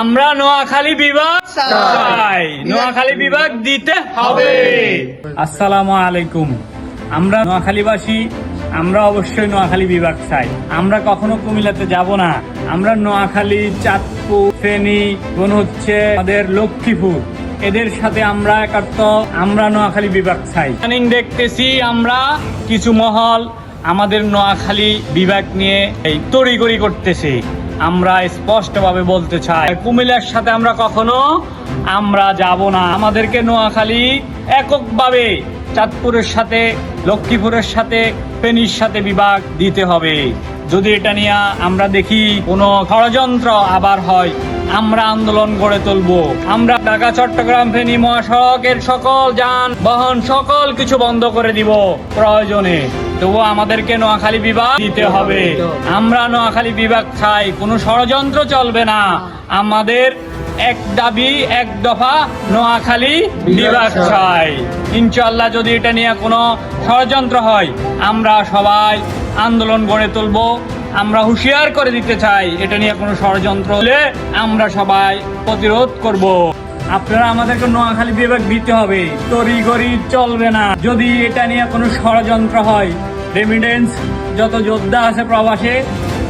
আমরা নোয়াখালী বিভাগ চাই। নোয়াখালী বিভাগ দিতে হবে। আসসালামু আলাইকুম। আমরা নোয়াখালীবাসী আমরা অবশ্যই নোয়াখালী বিভাগ চাই। আমরা কখনো কুমিল্লাতে যাব না। আমরা নোয়াখালী চাঁদপুর ফেনী কোন হচ্ছে আমাদের লক্ষ্মীপুর। এদের সাথে আমরা একাত্ম আমরা নোয়াখালী বিভাগ চাই। দেখতেছি আমরা কিছু মহল আমাদের নোয়াখালী বিভাগ নিয়ে এই তড়িগড়ি করতেছে। আমরা স্পষ্টভাবে বলতে চাই। কুমিল্লার সাথে আমরা কখনো আমরা যাব না। আমাদেরকে নোয়াখালী এককভাবে চাঁদপুরের সাথে, লক্ষ্মীপুরের সাথে, ফেনীর সাথে বিভাগ দিতে হবে। যদি এটা নিয়ে আমরা দেখি কোনো ষড়যন্ত্র আবার হয়। আমরা আন্দোলন গড়ে তুলব। আমরা ঢাকা, চট্টগ্রাম, ফেনী মহাসড়কের সকল যান বাহন সকল কিছু বন্ধ করে দিব। প্রয়োজনে। তবু আমাদেরকে নোয়াখালী বিভাগ দিতে হবে। আমরা নোয়াখালী বিভাগ চাই কোনো ষড়যন্ত্র চলবে না। আমাদের এক দাবি, এক দফা নোয়াখালী বিভাগ চাই। ইনশাল্লাহ যদি এটা নিয়ে কোনো ষড়যন্ত্র হয়, আমরা সবাই আন্দোলন গড়ে তুলব। আমরা হুঁশিয়ার করে দিতে চাই, এটা নিয়ে কোনো ষড়যন্ত্র হলে আমরা সবাই প্রতিরোধ করব। আপনারা আমাদেরকে নোয়াখালী বিভাগ দিতে হবে তরি গড়ি চলবে না। যদি এটা নিয়ে কোনো ষড়যন্ত্র হয় রেমিডেন্স যত যোদ্ধা আছে প্রবাসে,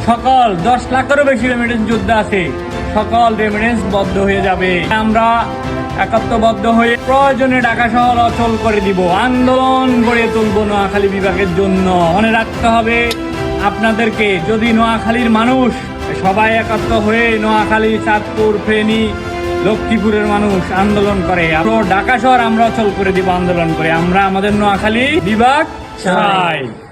সকল দশ লাখেরও বেশি রেমিডেন্স যোদ্ধা আছে, সকল রেমিডেন্স বদ্ধ হয়ে যাবে। আমরা একাত্মবদ্ধ হয়ে প্রয়োজনে ঢাকা শহর অচল করে দিব। আন্দোলন গড়ে তুলব নোয়াখালী বিভাগের জন্য। মনে রাখতে হবে আপনাদেরকে, যদি নোয়াখালীর মানুষ, সবাই একত্র হয়ে নোয়াখালী, চাঁদপুর, ফেনী, লক্ষ্মীপুরের মানুষ আন্দোলন করে, আরও ঢাকা শহর আমরা অচল করে দিব আন্দোলন করে। আমরা আমাদের নোয়াখালী বিভাগ চাই।